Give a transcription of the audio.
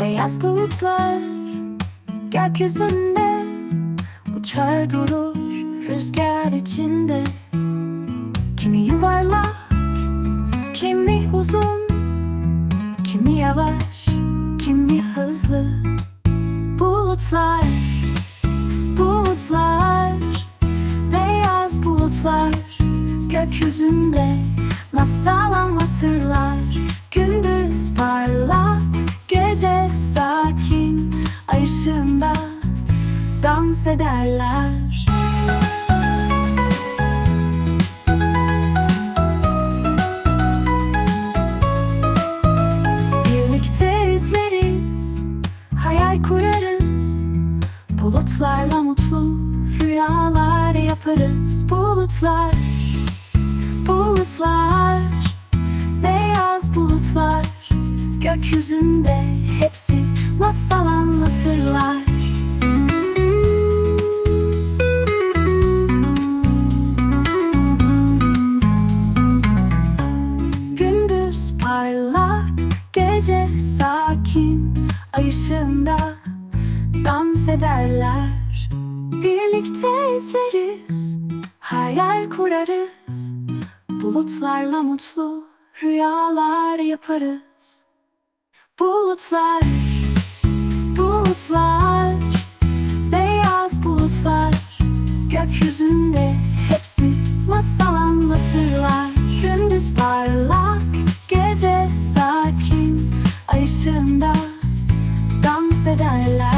Beyaz bulutlar gökyüzünde Uçar durur rüzgar içinde. Kimi yuvarlak, kimi uzun Kimi yavaş, kimi hızlı. Bulutlar, bulutlar Beyaz bulutlar gökyüzünde. Masal ışığında dans ederler. Birlikte izleriz, hayal kurarız. Bulutlarla mutlu rüyalar yaparız. Bulutlar, bulutlar masal anlatırlar? Gündüz parlak, gece sakin Ay ışığında dans ederler. Birlikte izleriz, hayal kurarız. Bulutlarla mutlu rüyalar yaparız. Bulutlar, bulutlar Beyaz bulutlar Gökyüzünde hepsi masal anlatırlar. Gündüz parlak, gece sakin Ay ışığında dans ederler